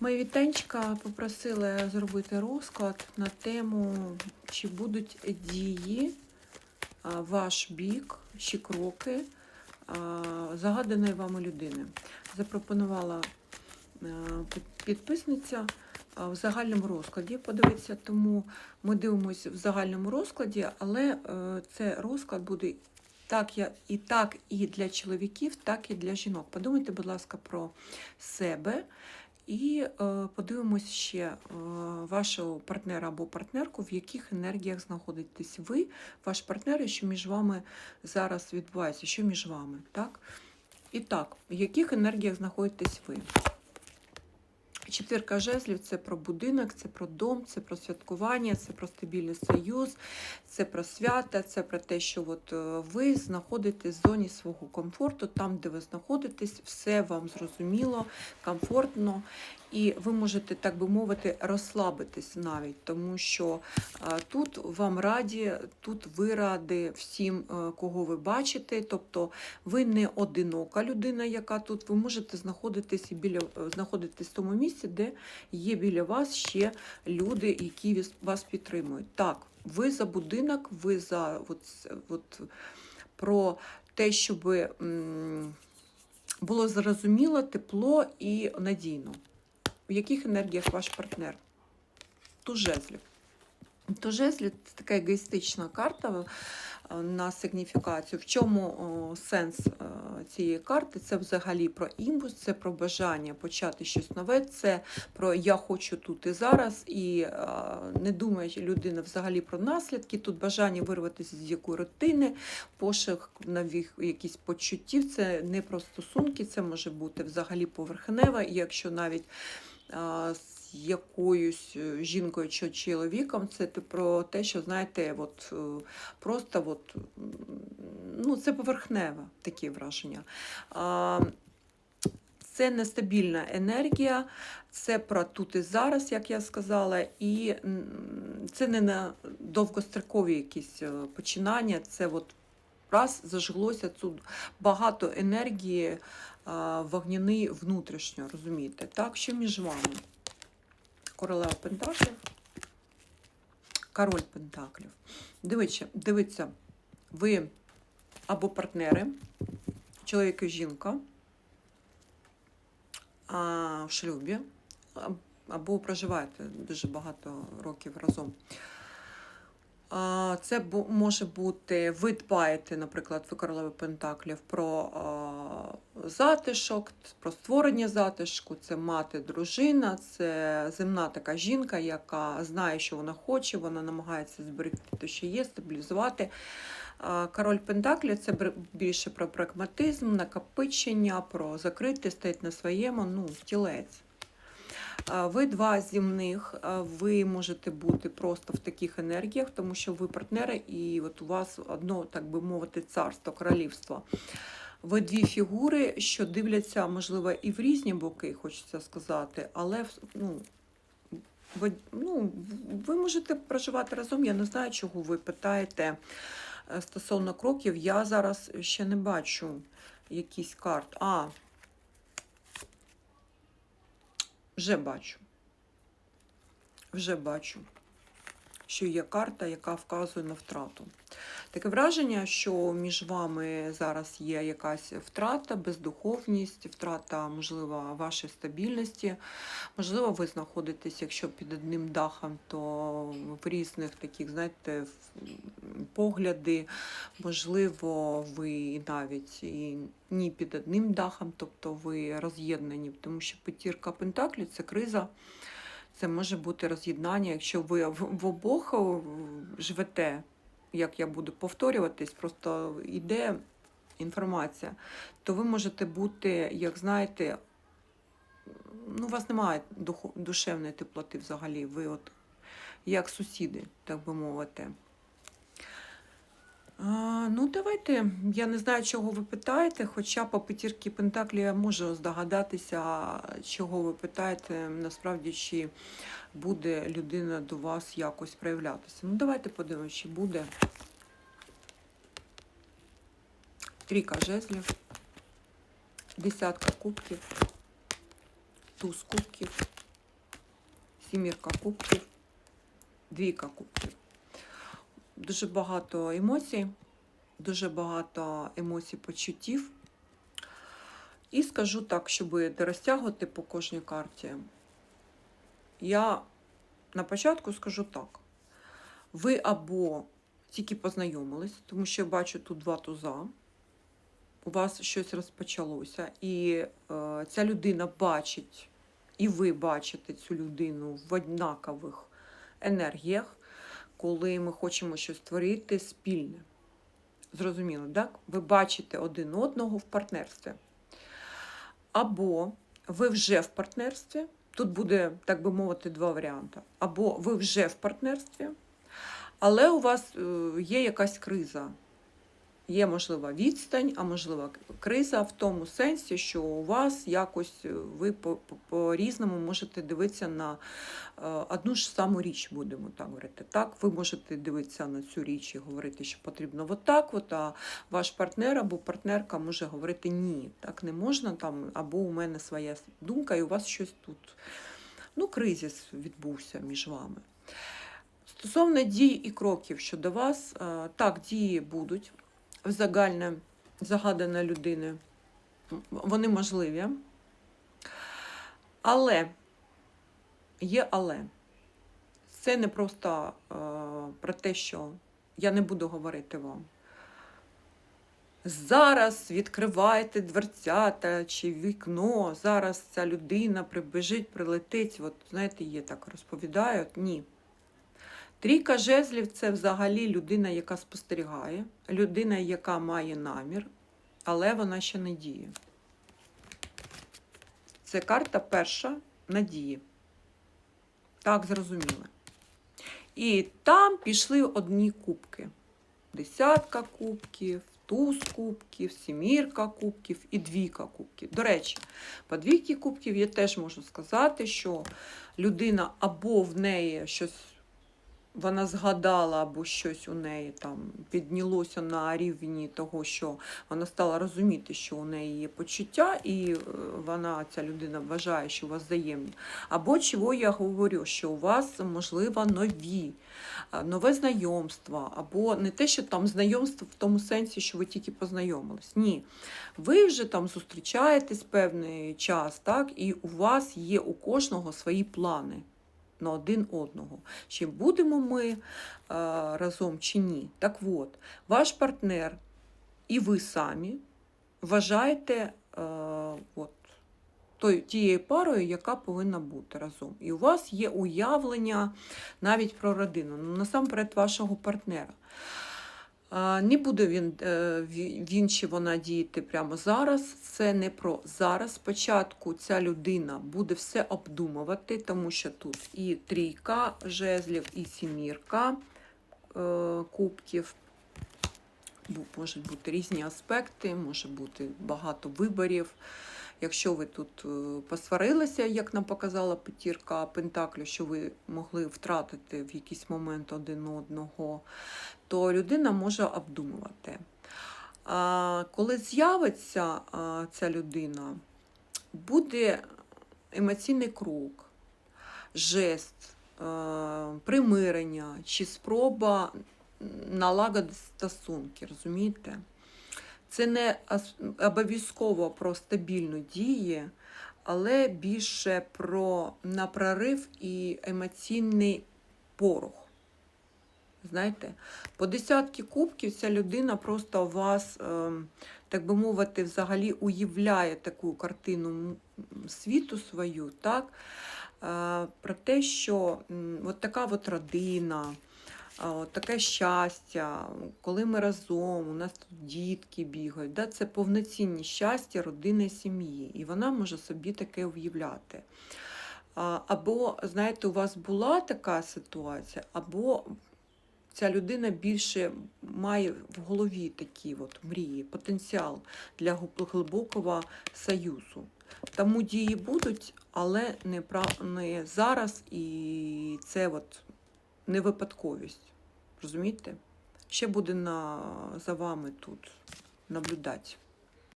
Мої вітанчика попросили зробити розклад на тему, чи будуть дії ваш бік, чи кроки загаданої вами людини. Запропонувала підписниця в загальному розкладі подивитися, тому ми дивимося в загальному розкладі, але е, це розклад буде так, я, і так і для чоловіків, так і для жінок. Подумайте, будь ласка, про себе. І е, подивимось ще е, вашого партнера або партнерку, в яких енергіях знаходитесь ви, ваш партнер, і що між вами зараз відбувається, що між вами. Так? І так, в яких енергіях знаходитесь ви? Четвірка жезлів це про будинок, це про дом, це про святкування, це про стабільний союз, це про свята, це про те, що от е, ви знаходитесь в зоні свого комфорту, там, де ви знаходитесь, все вам зрозуміло, комфортно, і ви можете, так би мовити, розслабитись навіть, тому що е, тут вам раді, тут ви раді всім, е, кого ви бачите. Тобто ви не одинока людина, яка тут, ви можете знаходитись і біля знаходитись в тому місці, де є біля вас ще люди, які вас підтримують. Так, ви за будинок, ви за от, от, про те, щоб було зрозуміло, тепло і надійно. В яких енергіях ваш партнер? Туз жезлів. Туз жезлів – це така егоїстична карта е, на сигніфікацію. В чому сенс е, цієї карти? Це взагалі про імпульс, це про бажання почати щось нове, це про я хочу тут і зараз, і е, не думає людина взагалі про наслідки. Тут бажання вирватися з якої рутини, пошук нових якісь почуттів. Це не про стосунки, це може бути взагалі поверхневе, і якщо навіть якоюсь е, жінкою чи чоловіком, це про те, що знаєте, от е, просто от, ну, це поверхневе такі враження. Це нестабільна енергія, це про тут і зараз, як я сказала, і це не на довгострокові якісь е, починання, це от раз зажглося тут багато енергії вогняний внутрішньо, розумієте? Так, що між вами? Королева Пентаклів, король Пентаклів. Дивіться, дивіться, ви або партнери, чоловік і жінка а, в шлюбі, або проживаєте дуже багато років разом. Це може бути, ви дбаєте, наприклад, ви королеви Пентаклів про затишок, про створення затишку, це мати, дружина, це земна така жінка, яка знає, що вона хоче, вона намагається зберегти те, що є, стабілізувати. Король Пентаклів це більше про прагматизм, накопичення, про закрити, стоять на своєму, ну, тілець. А, Ви два земних, ви можете бути просто в таких енергіях, тому що ви партнери, і от у вас одно, так би мовити, царство, королівство. Ви дві фігури, що дивляться, можливо, і в різні боки, хочеться сказати, але ну, ви, ну, ви можете проживати разом. Я не знаю, чого ви питаєте е, стосовно кроків. Я зараз ще не бачу якісь карт. А, вже бачу. Вже бачу, що є карта, яка вказує на втрату. Таке враження, що між вами зараз є якась втрата, бездуховність, втрата, можливо, вашої стабільності. Можливо, ви знаходитесь, якщо під одним дахом, то в різних таких, знаєте, погляди. Можливо, ви навіть і ні під одним дахом, тобто ви роз'єднані, тому що п'ятірка Пентаклів це криза. Це може бути роз'єднання, якщо ви в, обох живете, як я буду повторюватись, просто йде інформація, то ви можете бути, як знаєте, ну, у вас немає душевної теплоти взагалі. Ви от як сусіди, так би мовити. А, ну, давайте. Я не знаю, чого ви питаєте, хоча по п'ятірки Пентаклі я можу здогадатися, чого ви питаєте, насправді, чи буде людина до вас якось проявлятися. Ну, давайте подивимося, чи буде. Трійка жезлів, десятка кубків, туз кубків, сімірка кубків, двійка кубків. Дуже багато емоцій, дуже багато емоцій почуттів. І скажу так, щоб не розтягувати по кожній карті. Я на початку скажу так. Ви або тільки познайомились, тому що я бачу тут два туза. У вас щось розпочалося, і е, ця людина бачить, і ви бачите цю людину в однакових енергіях, коли ми хочемо щось створити спільне. Зрозуміло, так? Ви бачите один одного в партнерстві. Або ви вже в партнерстві, тут буде, так би мовити, два варіанти. Або ви вже в партнерстві, але у вас е, є якась криза. Є можлива відстань, а можлива криза в тому сенсі, що у вас якось е, ви по- по- по-різному можете дивитися на е, одну ж саму річ, будемо так говорити. Так, ви можете дивитися на цю річ і говорити, що потрібно отак, от, а ваш партнер або партнерка може говорити ні, так не можна там, або у мене своя думка, і у вас щось тут. Ну, кризис відбувся між вами. Стосовно дій і кроків щодо вас, е, так, дії будуть загальне загадане людини. Вони можливі. Але є але. Це не просто е, про те, що я не буду говорити вам. Зараз відкривайте дверцята чи вікно, зараз ця людина прибіжить, прилетить. От знаєте, є так розповідають. Ні. Трійка жезлів це взагалі людина, яка спостерігає, людина, яка має намір, але вона ще не діє. Це карта перша надії. Так, зрозуміло. І там пішли одні кубки. Десятка кубків, туз кубків, сімірка кубків і двійка кубків. До речі, по двійки кубків я теж можу сказати, що людина або в неї щось вона згадала або щось у неї там піднялося на рівні того, що вона стала розуміти, що у неї є почуття, і е, вона, ця людина, вважає, що у вас взаємні. Або чого я говорю, що у вас, можливо, нові, е, нове знайомство, або не те, що там знайомство в тому сенсі, що ви тільки познайомились. Ні. Ви вже там зустрічаєтесь певний час, так, і у вас є у кожного свої плани на один одного. Чи будемо ми е, разом чи ні? Так от, ваш партнер і ви самі вважаєте е, от, той, тією парою, яка повинна бути разом. І у вас є уявлення навіть про родину, ну, насамперед вашого партнера. Не буде він, е, ві- він чи вона діяти прямо зараз. Це не про зараз. Спочатку ця людина буде все обдумувати, тому що тут і трійка жезлів, і сімірка е, кубків. Можуть бути різні аспекти, може бути багато виборів. Якщо ви тут е, посварилися, як нам показала п'ятірка Пентаклю, що ви могли втратити в якийсь момент один одного, то людина може обдумувати. А коли з'явиться ця людина, буде емоційний крок, жест, е, примирення чи спроба налагодити стосунки, розумієте? Це не обов'язково про стабільну дію, але більше про на прорив і емоційний порох. Знаєте, по десятки кубків ця людина просто у вас, ем, так би мовити, взагалі уявляє таку картину світу свою, так? Е, Про те, що от така от родина, таке щастя, коли ми разом, у нас тут дітки бігають, да? це повноцінні щастя родини сім'ї. І вона може собі таке уявляти. Або, знаєте, у вас була така ситуація, або ця людина більше має в голові такі от мрії, потенціал для глибокого союзу. Тому дії будуть, але не, зараз, і це от не випадковість. Розумієте? Ще буде на, за вами тут наблюдати.